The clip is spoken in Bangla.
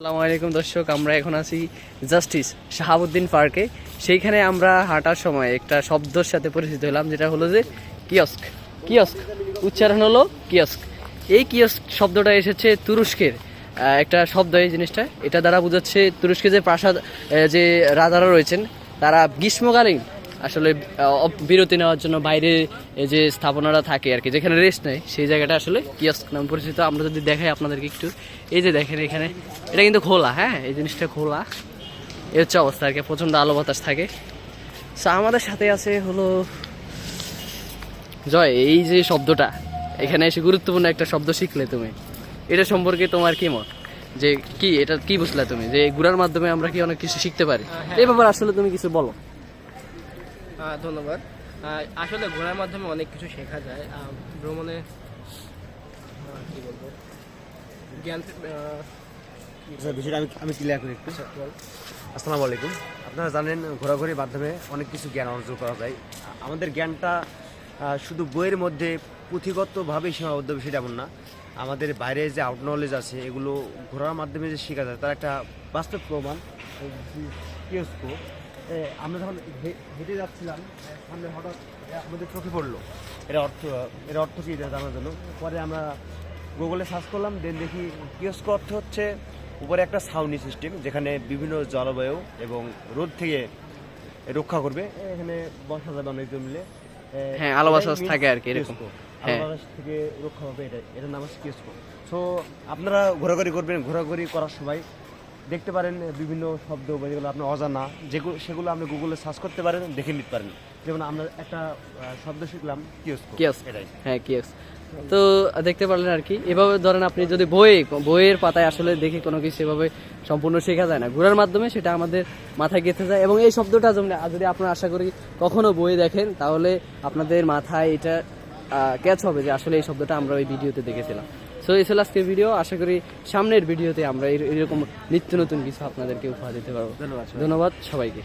আসসালামু আলাইকুম দর্শক, আমরা এখন আছি জাস্টিস শাহাবুদ্দিন পার্কে। সেইখানে আমরা হাঁটার সময় একটা শব্দর সাথে পরিচিত হলাম, যেটা হলো যে কিয়স্ক। কিয়স্ক, উচ্চারণ হলো কিয়স্ক। এই কিয়স্ক শব্দটা এসেছে তুরস্কের একটা শব্দ এই জিনিসটা। এটা দ্বারা বোঝাচ্ছে তুরস্কে যে প্রাসাদ যে রাজারা রয়েছেন, তারা গ্রীষ্মকালীন আসলে বিরতি নেওয়ার জন্য বাইরে যে স্থাপনারা থাকে আর কি যেখানে রেস্ট নেয় সেই জায়গাটা আসলে কিয়স্ক নাম পরিচিত। আমরা যদি দেখাই আপনাদেরকে একটু এই যে দেখেন এখানে এটা কিন্তু খোলা হ্যাঁ? এই জিনিসটা খোলা। এর হচ্ছে অবস্থা আর কি প্রচণ্ড আলো বাতাস থাকে। সো আমাদের সাথে আছে হলো জয় এই যে শব্দটা এখানে এসে গুরুত্বপূর্ণ একটা শব্দ শিখলে তুমি। এটা সম্পর্কে তোমার কি মত? যে কি এটা কি বুঝলে তুমি? যে ঘুরার মাধ্যমে আমরা কি অনেক কিছু শিখতে পারি? এই ব্যাপারে আসলে তুমি কিছু বলো। ধন্যবাদ। আসলে ঘোরার মাধ্যমে অনেক কিছু শেখা যায়। ভ্রমণে কি বলব? জ্ঞান আচ্ছা বিষয়টা আমি আমি ক্লিয়ার করি একটু। আসসালামু আলাইকুম। আপনারা জানেন ঘোরাঘুরির মাধ্যমে অনেক কিছু জ্ঞান অর্জন করা যায়। আমাদের জ্ঞানটা শুধু বইয়ের মধ্যে পুঁথিগতভাবেই সীমাবদ্ধ বিষয়টা এমন না। আমাদের বাইরে যে আউট নলেজ আছে এগুলো ঘোরার মাধ্যমে যে শেখা যায় তার একটা বাস্তব প্রমাণ কিয়স্ক আমরা যখন হেঁটে যাচ্ছিলাম সামনে হঠাৎ আমাদের চোখে পড়ল। এটা অর্থ এর অর্থ কী জানার জন্য? পরে আমরা গুগলে সার্চ করলাম দেন দেখি কিয়স্ক অর্থ হচ্ছে উপরে একটা ছাউনি সিস্টেম যেখানে বিভিন্ন জলবায়ু এবং রোদ থেকে রক্ষা করবে। এখানে বসা যাবে অনেকজন মিলে। হ্যাঁ, আলো এটাই বাতাস means থাকে আর কি, এরকম। হ্যাঁ। থেকে রক্ষা হবে এটা এটার নাম হচ্ছে কিয়স্ক সো আপনারা ঘোরাঘুরি করবেন ঘোরাঘুরি করার সময় দেখতে পারেন বিভিন্ন শব্দ বা যেগুলো আপনার অজানা যেগুলো সেগুলো আপনি গুগলে সার্চ করতে পারেন দেখে নিতে পারেন। যেমন আমরা একটা শব্দ শিখলাম কিয়স্ক হ্যাঁ কিয়স্ক তো দেখতে পারলেন আর কি। এভাবে ধরেন আপনি যদি বইয়ে বইয়ের পাতায় আসলে দেখে কোনো কিছু এভাবে সম্পূর্ণ শেখা যায় না। ঘোরার মাধ্যমে সেটা আমাদের মাথায় গেঁথে যায় এবং এই শব্দটা যদি আপনার আশা করি কখনো বই দেখেন তাহলে আপনাদের মাথায় এটা ক্যাচ হবে যে আসলে এই শব্দটা আমরা ওই ভিডিওতে দেখেছিলাম। সো এই ছিল আজকের ভিডিও আশা করি সামনের ভিডিওতে আমরা এর- এরকম নিত্য নতুন কিছু আপনাদেরকে উপহার দিতে পারব। ধন্যবাদ ধন্যবাদ সবাইকে।